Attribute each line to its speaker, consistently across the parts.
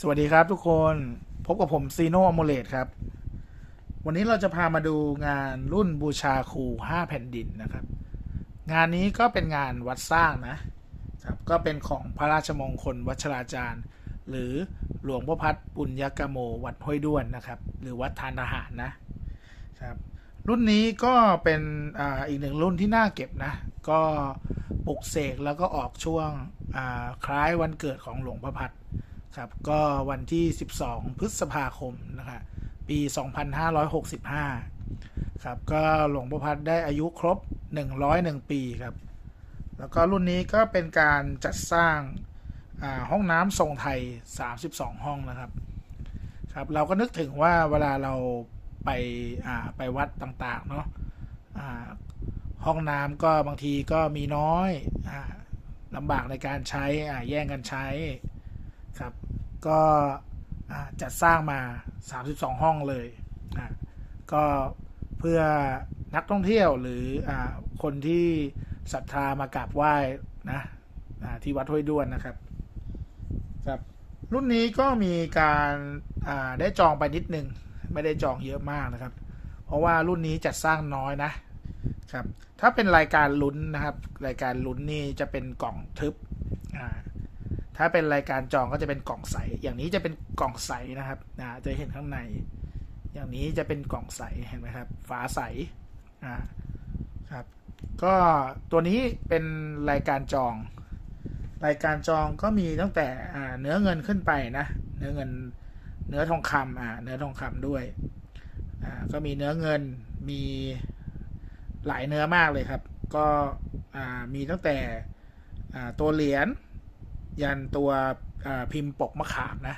Speaker 1: สวัสดีครับทุกคนพบกับผมซีโนอโมเลตครับ วันนี้เราจะพามาดูงานรุ่นบูชาครู5แผ่นดินนะครับ งานนี้ก็เป็นงานวัดสร้างนะครับก็เป็นของพระราชมงคลวัชราจารย์ หรือหลวงพ่อพัดปุญญกโมวัดห้วยด้วนนะครับ หรือวัดทานทหารนะครับรุ่นนี้ก็เป็นออีกหนึ่งรุ่นที่น่าเก็บนะ ก็ปลุกเสกแล้วก็ออกช่วงคล้ายวันเกิดของหลวงพ่อพัด ครับก็วันที่ 12 พฤษภาคมนะครับปี 2565 ครับ ก็หลวงพ่อพัดได้อายุครบ 101 ปีครับ แล้วก็รุ่นนี้ก็เป็นการจัดสร้างาห้องน้ำทรงไทย 32 ห้องนะครับครับเราก็นึกถึงว่าเวลาเราไปไปวัดต่างๆเนาะห้องน้ำก็บางทีก็มีน้อยอลำบากในการใช้แย่งกันใช้ครับ ก็จัดสร้างมา 32 ห้องเลยนะก็เพื่อนักท่องเที่ยวหรืออคนที่ศรัทธามากราบไหว้นะที่วัดห้วยด้วนนะครับครับ รุ่นนี้ก็มีการได้จองไปนิดนึง ไม่ได้จองเยอะมากนะครับ เพราะว่ารุ่นนี้จัดสร้างน้อยนะครับ ถ้าเป็นรายการลุ้นนะครับ รายการลุ้นนี่จะเป็นกล่องทึบ ถ้าเป็นรายการจองก็จะเป็นกล่องใส อย่างนี้จะเป็นกล่องใสนะครับนะจะเห็นข้างใน อย่างนี้จะเป็นกล่องใสเห็นไหมครับฝาใสอ่าครับ ก็ตัวนี้เป็นรายการจอง รายการจองก็มีตั้งแต่เนื้อเงินขึ้นไปนะเนื้อเงินเนื้อทองคำอ่าเนื้อทองคำด้วยอ่าก็มีเนื้อเงินมีหลายเนื้อมากเลยครับ ก็อ่ามีตั้งแต่อ่าตัวเหรียญ ยันตัวพิมพ์ปกมะขามนะ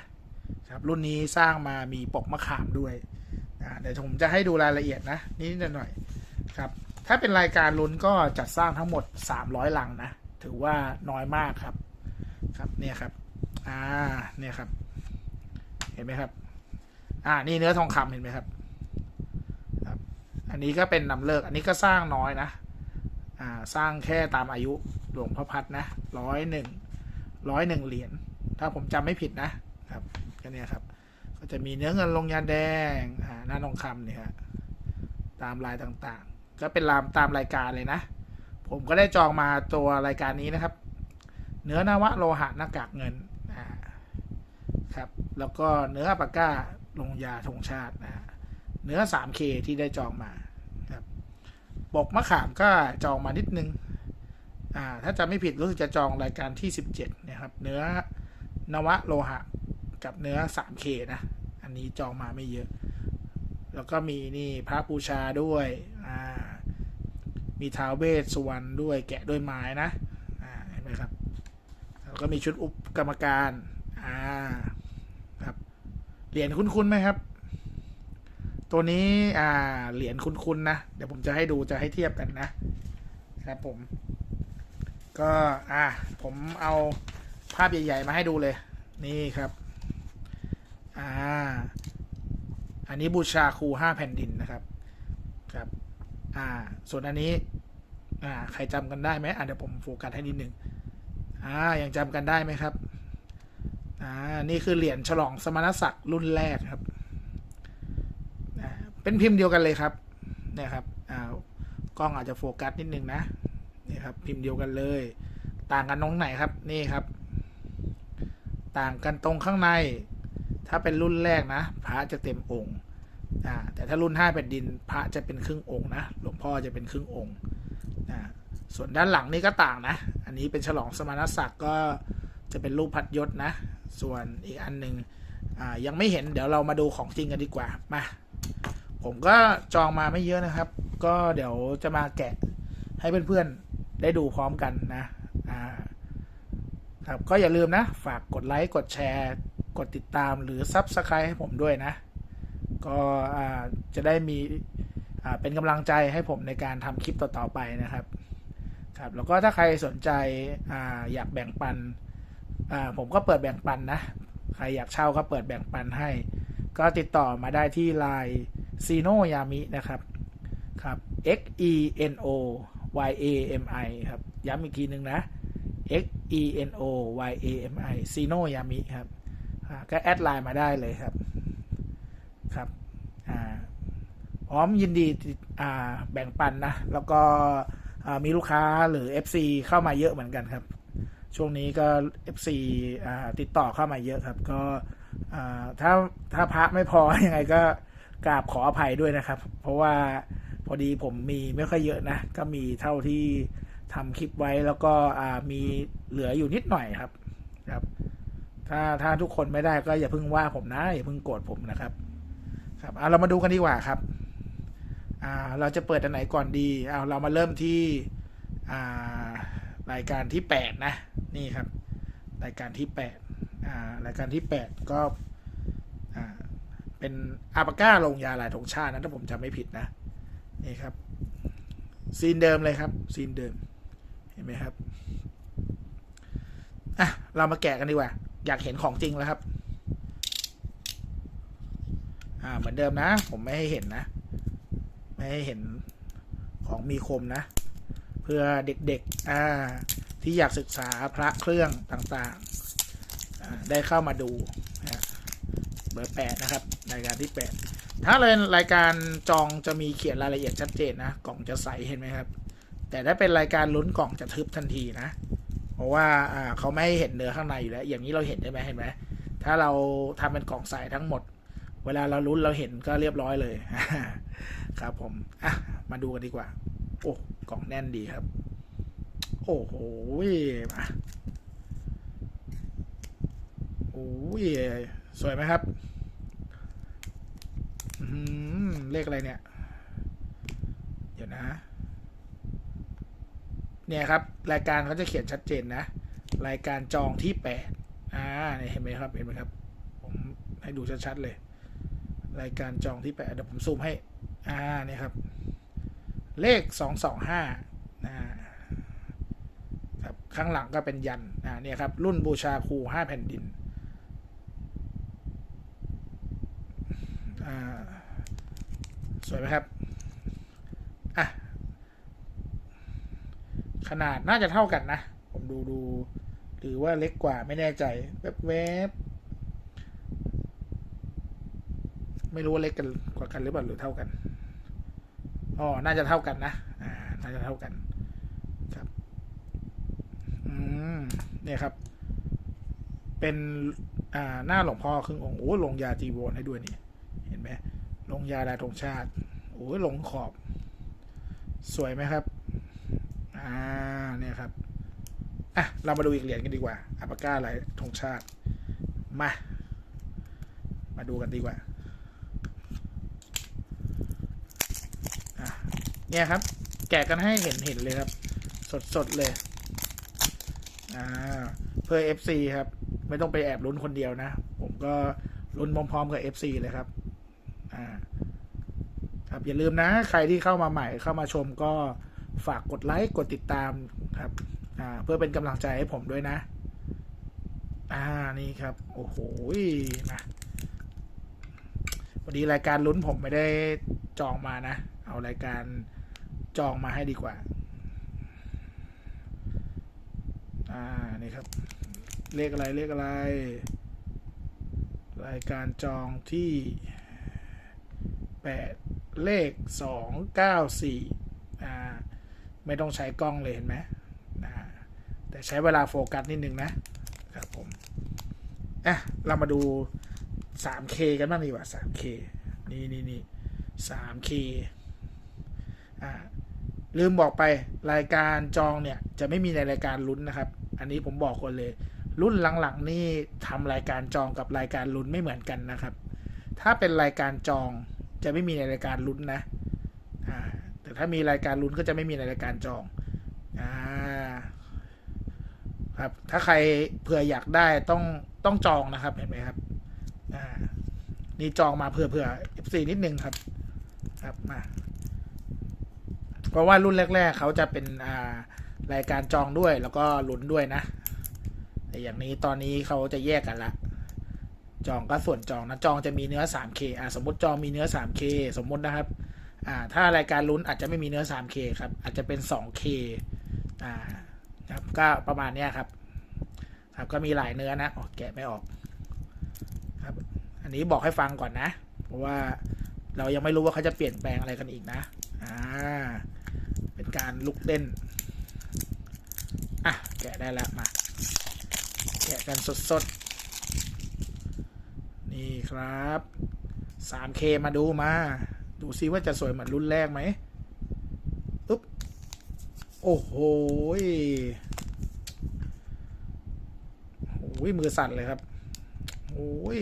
Speaker 1: ครับรุ่นนี้สร้างมามีปกมะขามด้วยเดี๋ยวผมจะให้ดูรายละเอียดนะนิดหน่อยครับถ้าเป็นรายการลุ้นก็จัดสร้างทั้งหมด 300 ลังนะถือว่าน้อยมากครับครับเนี่ยครับอ่าเนี่ยครับ เห็นไหมครับ อ่านี่เนื้อทองคำเห็นไหมครับครับ อันนี้ก็เป็นนำเลิก อันนี้ก็สร้างน้อยนะอ่าสร้างแค่ตามอายุหลวงพ่อพัดนะร้อยหนึ่ง ร้อยหนึ่งเหรียญถ้าผมจำไม่ผิดนะครับก็เนี่ยครับ ก็จะมีเนื้อเงินลงยาแดงอ่าหน้าทองคำเนี่ยฮะตามลายต่างๆ ก็เป็นรามตามรายการเลยนะ ผมก็ได้จองมาตัวรายการนี้นะครับ เนื้อนาวะโลหะหน้ากากเงินอ่าครับแล้วก็เนื้อปากก้าลงยาธงชาตินะเนื้อ 3K ที่ได้จองมาครับปกมะขามก็จองมานิดนึง อ่าถ้าจำไม่ผิดรู้สึกจะจองรายการที่ 17นะครับ เนื้อนวะโลหะ กับเนื้อ 3K นะ อันนี้จองมาไม่เยอะ แล้วก็มีนี่พระบูชาด้วยอ่ามีท้าวเวสสุวรรณด้วยแกะด้วยไม้นะอ่าเห็นไหมครับแล้วก็มีชุดอุปกรรมการอ่าครับเหรียญคุ้นๆไหมครับ ตัวนี้อ่าเหรียญคุ้นๆนะ เดี๋ยวผมจะให้ดูจะให้เทียบกันนะครับผม ก็อะผมเอาภาพใหญ่ ๆ มาให้ดูเลย นี่ครับอ่าอันนี้บูชาครูห้าแผ่นดินนะครับครับอ่าส่วนอันนี้อ่าใครจำกันได้ไหมอะเดี๋ยวผมโฟกัสให้นิดหนึ่งอ่ายังจำกันได้ไหมครับอ่านี่คือเหรียญฉลองสมณศักดิ์รุ่นแรกครับอ่าเป็นพิมพ์เดียวกันเลยครับเนี่ยครับอ่ากล้องอาจจะโฟกัสนิดนึงนะ ครับ พิมพ์เดียวกันเลย ต่างกันตรงไหนครับนี่ครับ ต่างกันตรงข้างใน ถ้าเป็นรุ่นแรกนะพระจะเต็มองค์อ่าแต่ถ้ารุ่นห้าแผ่นดินพระจะเป็นครึ่งองค์นะหลวงพ่อจะเป็นครึ่งองค์อ่าส่วนด้านหลังนี่ก็ต่างนะ อันนี้เป็นฉลองสมณศักดิ์ก็จะเป็นรูปพัดยศนะ ส่วนอีกอันหนึ่งยังไม่เห็นเดี๋ยวเรามาดูของจริงกันดีกว่า มา ผมก็จองมาไม่เยอะนะครับ ก็เดี๋ยวจะมาแกะให้เพื่อนๆ ได้ดูพร้อมกันนะอ่าครับก็อย่าลืมนะ ฝากกดไลค์กดแชร์ กดติดตามหรือ Subscribe ให้ผมด้วยนะ ก็จะได้มีเป็นกำลังใจให้ผมในการทำคลิปต่อ ๆ ไปนะครับครับแล้วก็ถ้าใครสนใจออยากแบ่งปัน ผมก็เปิดแบ่งปันนะ ใครอยากเช่าก็เปิดแบ่งปันให้ ก็ติดต่อมาได้ที่ไลน์ซีโนยามินะครับครับ X E N O Y A M I ครับ ย้ำอีกทีหนึ่งนะ X E N O Y A M I ซีโนยามิครับก็แอดไลน์มาได้เลยครับครับอ่าพร้อมยินดีแบ่งปันนะ แล้วก็มีลูกค้าหรือ FC เข้ามาเยอะเหมือนกันครับ ช่วงนี้ก็ FC อติดต่อเข้ามาเยอะครับ ก็ถ้าถ้าพระไม่พอยังไงก็กราบขออภัยด้วยนะครับ เพราะว่า พอดีผมมีไม่ค่อยเยอะนะ ก็มีเท่าที่ทำคลิปไว้แล้วก็อ่ามีเหลืออยู่นิดหน่อยครับครับ ถ้าถ้าทุกคนไม่ได้ก็อย่าเพิ่งว่าผมนะ อย่าเพิ่งโกรธผมนะครับ ครับเอาเรามาดูกันดีกว่าครับอ่าเราจะเปิดอันไหนก่อนดีเอาเรามาเริ่มที่อ่ารายการที่แปดนะ นี่ครับ รายการที่แปดอ่ารายการที่แปดก็อ่าเป็นอาปาก้าลงยาลายธงชาตินะถ้าผมจำไม่ผิดนะ นี่ครับซีนเดิมเลยครับซีนเดิมเห็นไหมครับอะเรามาแกะกันดีกว่า อยากเห็นของจริงแล้วครับอ่าเหมือนเดิมนะ ผมไม่ให้เห็นนะ ไม่ให้เห็นของมีคมนะ เพื่อเด็กๆอ่าที่อยากศึกษาพระเครื่องต่างๆ ได้เข้ามาดูนะเบอร์แปดนะครับรายการที่แปด ถ้าเลยรายการจองจะมีเขียนรายละเอียดชัดเจนนะ กล่องจะใสเห็นไหมครับ แต่ถ้าเป็นรายการลุ้นกล่องจะทึบทันทีนะ เพราะว่าอ่าเขาไม่ให้เห็นเนื้อข้างในอยู่แล้ว อย่างนี้เราเห็นใช่ไหมเห็นไหมถ้าเราทำเป็นกล่องใสทั้งหมด เวลาเราลุ้นเราเห็นก็เรียบร้อยเลย ครับผมอะมาดูกันดีกว่า โอ้กล่องแน่นดีครับ โอ้โหมาโอ้ยสวยไหมครับ อืม เลขอะไรเนี่ย เดี๋ยวนะ เนี่ยครับ รายการเขาจะเขียนชัดเจนนะ รายการจองที่แปดอ่าเห็นไหมครับ เห็นไหมครับ ผมให้ดูชัดๆเลย รายการจองที่แปดเดี๋ยวผมซูมให้ อ่าเนี่ยครับ เลขสองสองห้าอ่าครับ ข้างหลังก็เป็นยัน อ่า เนี่ยครับ รุ่นบูชาครูห้าแผ่นดิน อ่า สวยไหมครับ อะ ขนาดน่าจะเท่ากันนะ ผมดูดู หรือว่าเล็กกว่าไม่แน่ใจแวบๆไม่รู้ว่าเล็กกันกว่ากันหรือเปล่าหรือเท่ากัน อ๋อ น่าจะเท่ากันนะ อ่า น่าจะเท่ากันครับ อืม เนี่ยครับ เป็น อ่า หน้าหลวงพ่อครึ่งองค์ โอ้ลงยาจีวรให้ด้วยนี่ งยาดาธงชาติโอ้ยหลงขอบ สวยไหมครับ อ่าเนี่ยครับ อะ เรามาดูอีกเหรียญกันดีกว่าอัปาก้าอะไรธงชาติ มา มาดูกันดีกว่าอะเนี่ยครับ แกะกันให้เห็นเห็นเลยครับ สดสดเลย อ่า เพื่อ FC ครับ ไม่ต้องไปแอบลุ้นคนเดียวนะ ผมก็ลุ้นพร้อมๆกับ FC เลยครับ อ่า ครับ อย่าลืมนะใครที่เข้ามาใหม่เข้ามาชมก็ฝากกดไลค์กดติดตามครับอ่าเพื่อเป็นกำลังใจให้ผมด้วยนะ อ่านี่ครับ โอ้โหนะวันนี้รายการลุ้นผมไม่ได้จองมานะ เอารายการจองมาให้ดีกว่า อ่านี่ครับ เลขอะไรเลขอะไร รายการจองที่แปด เลขสองเก้าสี่อ่าไม่ต้องใช้กล้องเลยเห็นไหมอ่าแต่ใช้เวลาโฟกัสนิดนึงนะครับผมอะเรามาดู 3K กันบ้างดีกว่า 3K นี่นี่นี่ 3K อ่าลืมบอกไปรายการจองเนี่ย จะไม่มีในรายการลุ้นนะครับ อันนี้ผมบอกคนเลย รุ่นหลังๆนี่ทำรายการจองกับรายการลุ้นไม่เหมือนกันนะครับ ถ้าเป็นรายการจอง จะไม่มีในรายการลุ้นนะอ่าแต่ถ้ามีรายการลุ้นก็จะไม่มีในรายการจองอ่าครับถ้าใครเผื่ออยากได้ต้องต้องจองนะครับเห็นไหมครับอ่านี่จองมาเผื่อเผื่อ F4 นิดนึงครับ ครับมาเพราะว่ารุ่นแรก ๆ เขาจะเป็นอ่ารายการจองด้วยแล้วก็ลุ้นด้วยนะ แต่อย่างนี้ตอนนี้เขาจะแยกกันละ จองก็ส่วนจองนะจองจะมีเนื้อ 3K อ่าสมมติจองมีเนื้อ 3K สมมตินะครับอ่าถ้ารายการลุ้นอาจจะไม่มีเนื้อ 3K ครับอาจจะเป็น 2K อ่าครับก็ประมาณเนี้ยครับ ครับก็มีหลายเนื้อนะอ๋อแกะไม่ออกครับ อันนี้บอกให้ฟังก่อนนะ เพราะว่าเรายังไม่รู้ว่าเขาจะเปลี่ยนแปลงอะไรกันอีกนะอ่าเป็นการลุกเล่นอะแกะได้แล้วมาแกะกันสดๆ นี่ครับ 3K มาดูมา ดูซิว่าจะสวยเหมือนรุ่นแรกไหมอุ๊บ โอ้โหโอ้ยมือสั่นเลยครับโอ้ย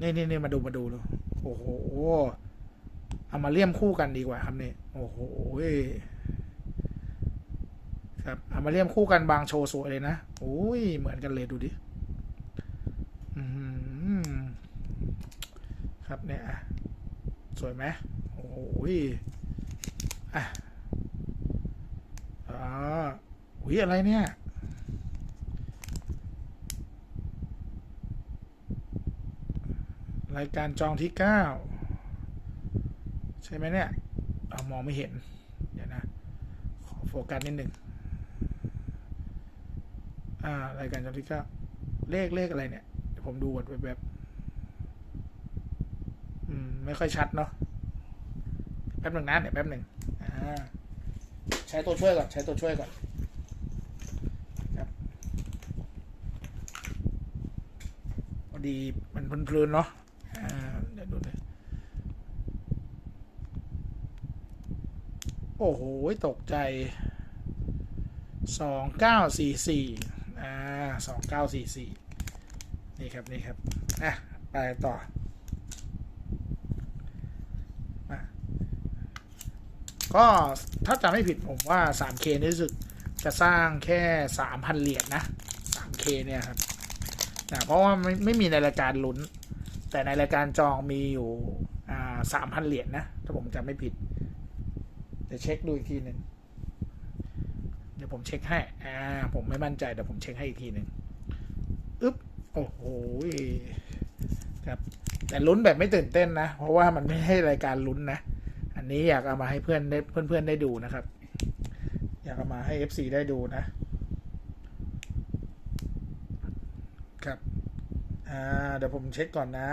Speaker 1: นี่นี่นี่มาดูมาดูดูโอ้โห เอามาเลี่ยมคู่กันดีกว่าครับนี่โอ้โหครับเอามาเลี่ยมคู่กันบางโชว์สวยเลยนะโอ้ยเหมือนกันเลยดูดิ อืม ครับเนี่ยอะสวยไหมโอ้ยอะอ๋ออุ้ยอะไรเนี่ยรายการจองที่เก้าใช่ไหมเนี่ยเอามองไม่เห็น เดี๋ยวนะ ขอโฟกัสนิดหนึ่งอ่ารายการจองที่เก้าเลขเลขอะไรเนี่ยเดี๋ยวผมดูก่อนแบบ ไม่ค่อยชัดเนาะแป๊บหนึ่งนะเดี๋ยวแป๊บหนึ่งใช้ตัวช่วยก่อน ใช้ตัวช่วยก่อนครับพอดีมันเพลินๆเนาะเดี๋ยวดูเลยโอ้โห ตกใจสองเก้าสี่สี่อ่าสองเก้าสี่สี่นี่ครับ นี่ครับ อะ ไปต่อมา ก็ถ้าจำไม่ผิดผมว่า 3K นี่รู้สึกจะสร้างแค่ 3,000 เหรียญนะ 3K เนี่ยครับนะเพราะว่าไม่ไม่มีในรายการลุ้น แต่ในรายการจองมีอยู่อ่าสามพันเหรียญนะ ถ้าผมจำไม่ผิด เดี๋ยวเช็คดูอีกทีหนึ่งเดี๋ยวผมเช็คให้ อ่า ผมไม่มั่นใจเดี๋ยวผมเช็คให้อีกทีหนึ่งอึ๊บ โอ้โหครับ แต่ลุ้นแบบไม่ตื่นเต้นนะ เพราะว่ามันไม่ใช่รายการลุ้นนะ อันนี้อยากเอามาให้เพื่อนได้เพื่อนๆได้ดูนะครับ อยากเอามาให้ FC ได้ดูนะครับอ่าเดี๋ยวผมเช็คก่อนนะ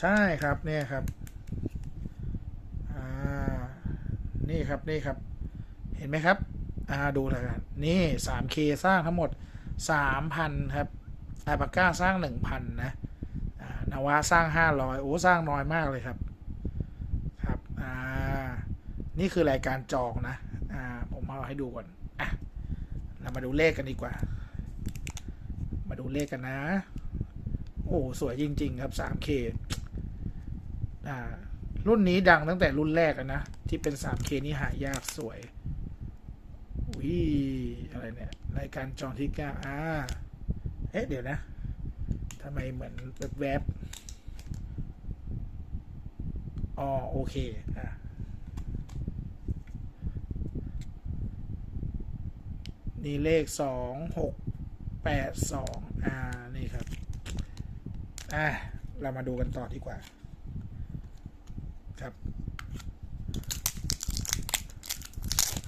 Speaker 1: ใช่ครับเนี่ยครับอ่านี่ครับนี่ครับ เห็นไหมครับอ่าดูเลยครับนี่ 3K สร้างทั้งหมด 3,000 ครับอาปาก้าสร้าง 1,000 นะอ่านาวาสร้าง 500 โอ้ สร้างน้อยมากเลยครับ นี่คือรายการจองนะ อ่า ผมเอาให้ดูก่อน อะ เรามาดูเลขกันดีกว่า มาดูเลขกันนะ โอ้ สวยจริง ๆ ครับ 3K อ่า รุ่นนี้ดังตั้งแต่รุ่นแรกนะ ที่เป็น 3K นี่หายากสวย อุ้ย อะไรเนี่ย รายการจองที่เก้าอ่า เอ๊ะ เดี๋ยวนะ ทำไมเหมือนแวบๆอ๋อ โอเค อะ นี่เลขสองหกแปดสองอ่า นี่ครับ อะเรามาดูกันต่อดีกว่า ครับ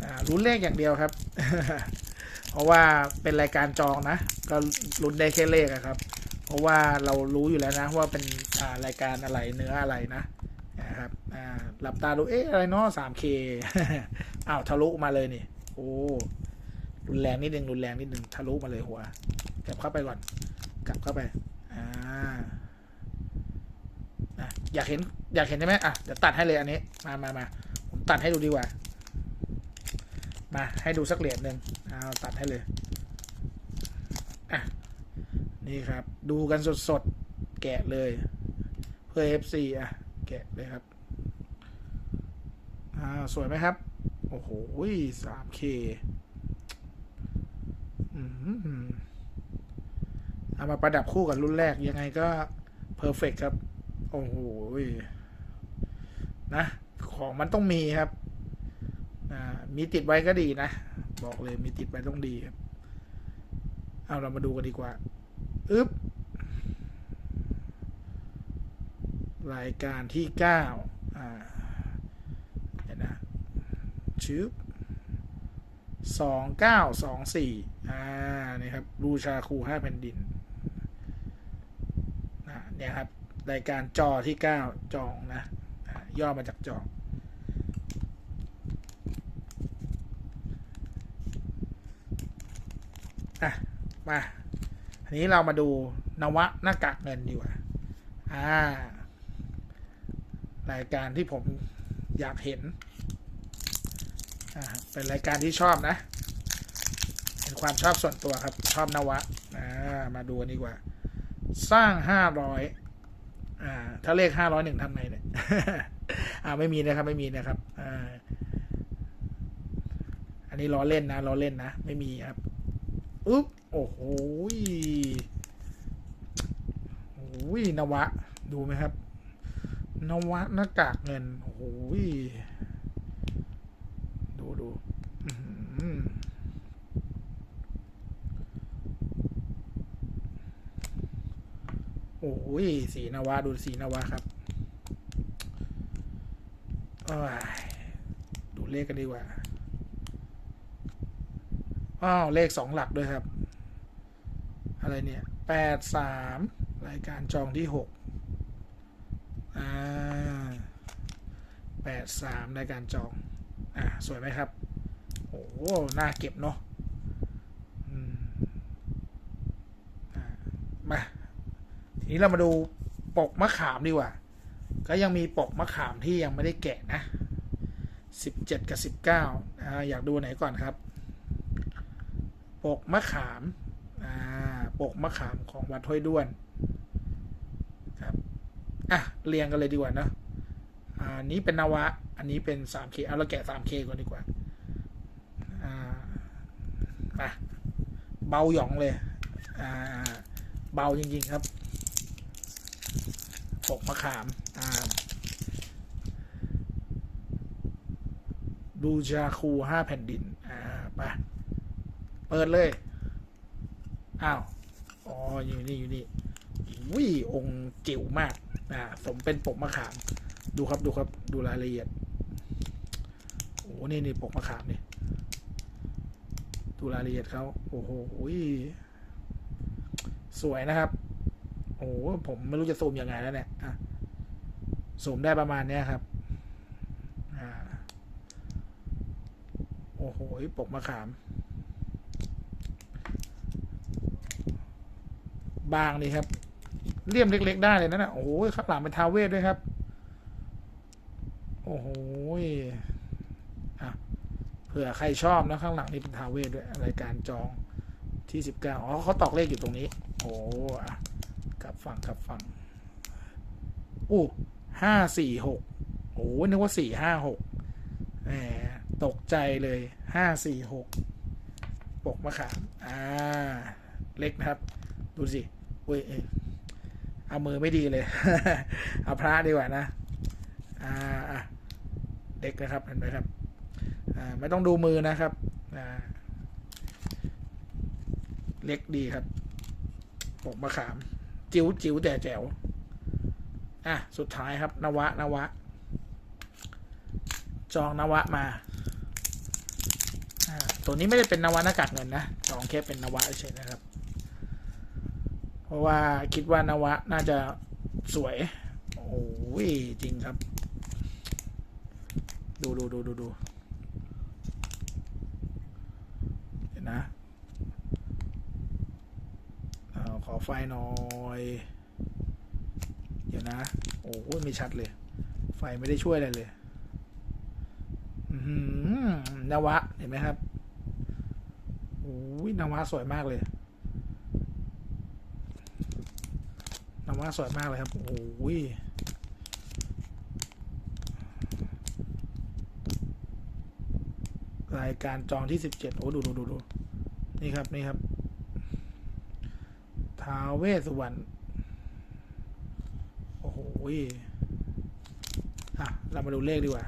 Speaker 1: อ่าลุ้นเลขอย่างเดียวครับ เพราะว่าเป็นรายการจองนะ ก็ลุ้นได้แค่เลขครับ เพราะว่าเรารู้อยู่แล้วนะว่าเป็นอ่ารายการอะไรเนื้ออะไรนะนะครับอ่าหลับตาดูเอ๊ะอะไรเนาะ 3K อ้าวทะลุมาเลยนี่ โอ้ รุนแรงนิดนึงรุนแรงนิดนึงทะลุมาเลยหัวกลับเข้าไปก่อน กลับเข้าไปอ่าอะอยากเห็นอยากเห็นใช่ไหมอะเดี๋ยวตัดให้เลยอันนี้มามามาผมตัดให้ดูดีกว่า มา ให้ดูสักเหรียญหนึ่งเอาตัดให้เลยอะนี่ครับ ดูกันสดๆแกะเลย เพื่อ FC อะ แกะเลยครับอ่าสวยไหมครับ โอ้โห 3K อืมเเอามาประดับคู่กับรุ่นแรกยังไงก็เพอร์เฟกครับ โอ้โหนะ ของมันต้องมีครับมีติดไว้ก็ดีนะ บอกเลยมีติดไว้ต้องดีครับ เอาเรามาดูกันดีกว่าอึ๊บรายการที่เก้าอ่าเดี๋ยวนะชืบ สองเก้าสองสี่อ่านี่ครับบูชาครูห้าแผ่นดินนเนี่ยครับรายการจอที่เก้าจองนะย่อมาจากจองอะมาอันนี้เรามาดูนวะหน้ากากเงินดีกว่าอ่ารายการที่ผมอยากเห็น เป็นรายการที่ชอบนะ เป็นความชอบส่วนตัวครับ ชอบนวะามาดูนดีกว่า สร้างห้าร้อยถ้าเลขห้าร้อยหนึ่งทำไงเนี่ยอ่าไม่มีนะครับ ไม่มีนะครับออันนี้ล้อเล่นนะล้อเล่นนะ ไม่มีครับอุ๊บโอ้โหโอ้ยนวะ ดูไหมครับ นวะหน้ากากเงิน โอ้โหย ดูดูอื้อหือโอ้ย สีนวะดูสีนวะครับโอ้ยดูเลขกันดีกว่า อ้าว เลขสองหลักด้วยครับ อะไรเนี่ยแปดสามรายการจองที่หกอ่าแปดสามรายการจอง อ่าสวยไหมครับ โอ้โหน่าเก็บเนาะอ่ามาทีนี้เรามาดูปกมะขามดีกว่า ก็ยังมีปกมะขามที่ยังไม่ได้แกะนะสิบเจ็ดกับสิบเก้าอ่าอยากดูไหนก่อนครับ ปกมะขามอ่าปกมะขามของวัดห้วยด้วนครับอะเรียงกันเลยดีกว่าเนะอ่านี้เป็นนวะ นนี้เป็น 3K เอาเราแกะ 3K ก่อนดีกว่าอ่ามาเบาหยองเลยอ่าเบาจริง ๆ ครับปกมะขามอ่าบูจาคูห้าแผ่นดิน อ่าไปเปิดเลย อ้าว อ๋อ อยู่นี่ อยู่นี่วิ่องค์จิ๋วมาก อ่า สมเป็นปกมะขาม ดูครับ ดูครับ ดูรายละเอียด นี่นี่ปกมะขามนี่ดูรายละเอียดเขาโอ้โหสวยนะครับ โอ้โหผมไม่รู้จะซูมยังไงแล้วเนี่ยอะซูมได้ประมาณเนี้ยครับอ่าโอ้โหปกมะขาม บางนี่ครับเลี่ยมเล็ก ๆ ได้เลยนะนะโอ้โหข้างหลังเป็นทาเวทด้วยครับ โอ้โห ผื่อใครชอบนะข้างหลังนี่เป็นทาวเวทด้วยรายการจองที่สิบเก้าอ๋อเขาตอกเลขอยู่ตรงนี้ โอ้ะกลับฝั่งกลับฝั่งอู้ห้าสี่หกโอ้นึกว่าสี่ห้าหกแหมตกใจเลยห้าสี่หกปกมะขามอ่า เล็กนะครับ ดูสิเว้ยเอามือไม่ดีเลยเอาพระดีกว่านะ อ่าอะเด็กนะครับเห็นไหมครับ ไม่ต้องดูมือนะครับเล็กดีครับปกมะขาม จิ๋วจิ๋วแต่แจ๋วอะ สุดท้ายครับ นวะ นวะ จองนวะมาอ่าตัวนี้ไม่ได้เป็นนวะหน้ากากเงินนะจองแค่เป็นนวะเฉยนะครับ เพราะว่าคิดว่านวะน่าจะสวย โอ้ยจริงครับ ดูดูดูดูดูเห็นนะ อาขอไฟหน่อย เดี๋ยวนะ โอ้ยไม่ชัดเลย ไฟไม่ได้ช่วยอะไรเลยอือหือนวะ เห็นไหมครับโอ้ยนวะสวยมากเลยนวะสวยมากเลยครับ โอ้ยรายการจองที่สิบเจ็ดโอ้ดูดูดูดูนี่ครับ นี่ครับ ท้าเวสุวรรณ โอ้โหอะ เรามาดูเลขดีกว่า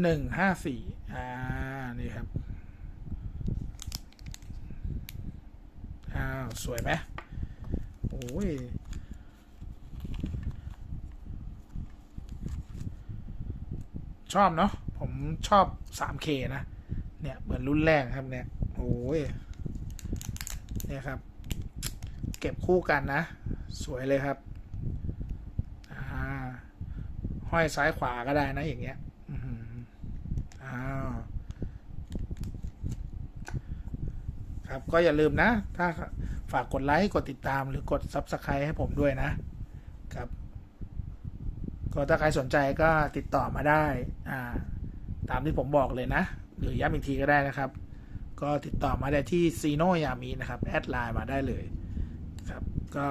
Speaker 1: หนึ่งห้าสี่อ่า นี่ครับ อ้าว สวยไหมโอ้ยชอบเนาะผมชอบ 3K นะเนี่ยเหมือน รุ่นแรกครับเนี่ยโอ้ยเนี่ยครับ เก็บคู่กันนะ สวยเลยครับอ่าห้อยซ้ายขวาก็ได้นะอย่างเงี้ยอ้าวครับก็อย่าลืมนะ ถ้าฝากกดไลค์ กดติดตามหรือกด Subscribe ให้ผมด้วยนะครับ ก็ถ้าใครสนใจก็ติดต่อมาได้ อ่า ตามที่ผมบอกเลยนะ หรือย้ำอีกทีก็ได้นะครับ ก็ติดต่อมาได้ที่ซีโนยามีนะครับ แอดไลน์มาได้เลยครับก็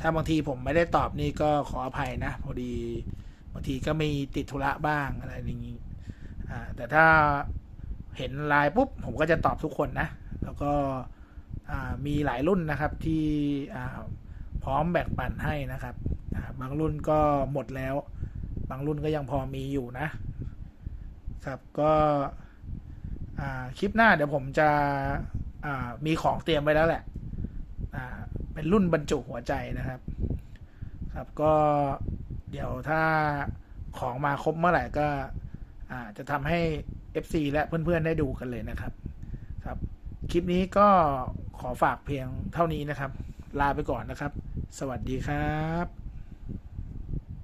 Speaker 1: ถ้าบางทีผมไม่ได้ตอบนี่ก็ขออภัยนะ พอดีบางทีก็มีติดธุระบ้างอะไรอย่างนี้อ่าแต่ถ้าเห็นไลน์ปุ๊บ ผมก็จะตอบทุกคนนะ แล้วก็อ่ามีหลายรุ่นนะครับที่อ่าพร้อมแบ่งปันให้นะครับบางรุ่นก็หมดแล้ว บางรุ่นก็ยังพอมีอยู่นะครับ ก็ คลิปหน้าเดี๋ยวผมจะมีของเตรียมไว้แล้วแหละเป็นรุ่นบรรจุหัวใจนะครับ ครับก็เดี๋ยวถ้าของมาครบเมื่อไหร่ก็จะทำให้ FC และเพื่อนๆได้ดูกันเลยนะครับ ครับ คลิปนี้ก็ขอฝากเพียงเท่านี้นะครับ ลาไปก่อนนะครับ สวัสดีครับ